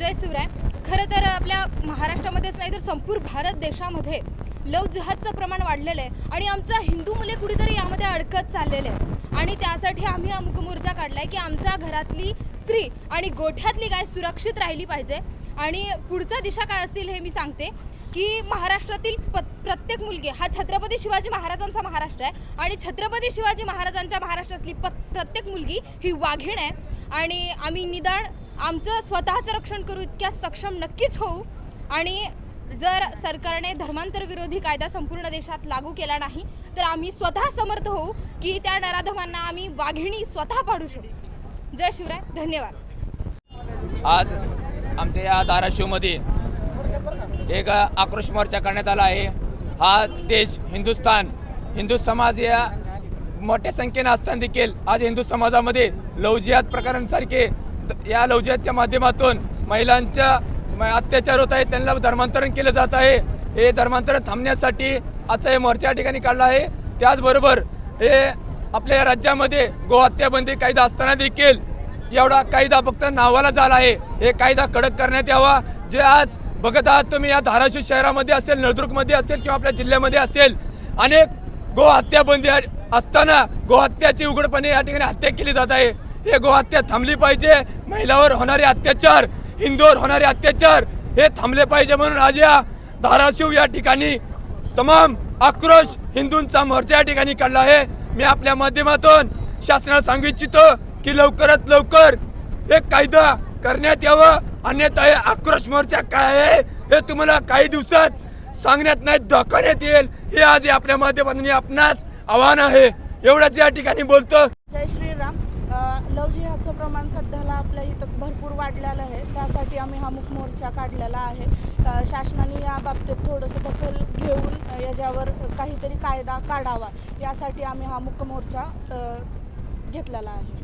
जय शिवराय खरं तर आपल्या महाराष्ट्रामध्येच नाही तर संपूर्ण भारत देशामध्ये लव जिहादचं प्रमाण वाढलेलं आहे. आणि आमचा हिंदू मुले कुठेतरी यामध्ये अडकत चाललेलं आहे आणि त्यासाठी आम्ही हा काढला आहे की आमच्या घरातली स्त्री आणि गोठ्यातली गाय सुरक्षित राहिली पाहिजे. आणि पुढचा दिशा काय असतील हे मी सांगते की महाराष्ट्रातील प प्रत्येक मुलगी हा छत्रपती शिवाजी महाराजांचा महाराष्ट्र आहे. आणि छत्रपती शिवाजी महाराजांच्या महाराष्ट्रातली प प्रत्येक मुलगी ही वाघीण आहे. आणि आम्ही निदान आमचं स्वतःचं रक्षण करू इतक्या सक्षम नक्कीच होऊ. आणि जर सरकारने धर्मांतर विरोधी कायदा संपूर्ण देशात लागू केला नाही तर आम्ही स्वतः समर्थ होऊ की त्या नराधमांना आम्ही वाघिणी स्वतः पाडू शकू. जय शिवराय. धन्यवाद. आज आमच्या या धाराशिवमध्ये एक आक्रोश मोर्चा करण्यात आला आहे. हा देश हिंदुस्थान हिंदू समाज या मोठ्या संख्येने असताना देखील आज हिंदू समाजामध्ये लवजियात प्रकारांसारखे या लवजातच्या माध्यमातून महिलांच्या म- अत्याचार होत आहे त्यांना धर्मांतरण केलं जात आहे. हे धर्मांतरण थांबण्यासाठी आजचा हे मोर्चा या ठिकाणी काढला आहे. त्याचबरोबर हे आपल्या या राज्यामध्ये गोहत्या बंदी कायदा असताना देखील एवढा कायदा फक्त नावाला झाला आहे. हे कायदा कडक करण्यात यावा. जे आज बघत आहात तुम्ही या धाराशिव शहरामध्ये असेल नळदुर्गमध्ये असेल किंवा आपल्या जिल्ह्यामध्ये असेल अनेक गोहत्याबंदी बंदी असताना गोहत्याची उघडपणे या ठिकाणी हत्या केली जात आहे. हे गोहत्या थांबली पाहिजे. महिलावर होणारे अत्याचार हिंदूवर होणारे अत्याचार हे थांबले पाहिजे म्हणून आज या धाराशिव या ठिकाणी तमाम आक्रोश हिंदूंचा मोर्चा या ठिकाणी काढला आहे. मी आपल्या माध्यमातून शासनाला सांगू इच्छितो की लवकरात लवकर एक कायदा करण्यात यावं. अन्यथा हे आक्रोश मोर्चा काय आहे हे तुम्हाला काही दिवसात सांगण्यात नाही दाखवण्यात येईल. हे आज आपल्या माध्यमातून आपणास आव्हान आहे. एवढंच या ठिकाणी बोलतो. जय श्री लव जिहाचं प्रमाण सध्याला आपल्या इथं भरपूर वाढलेलं आहे. त्यासाठी आम्ही हा मुखमोर्चा काढलेला आहे. शासनाने या बाबतीत थोडंसं दखल घेऊन याच्यावर काहीतरी कायदा काढावा. यासाठी आम्ही हा मुखमोर्चा घेतलेला आहे.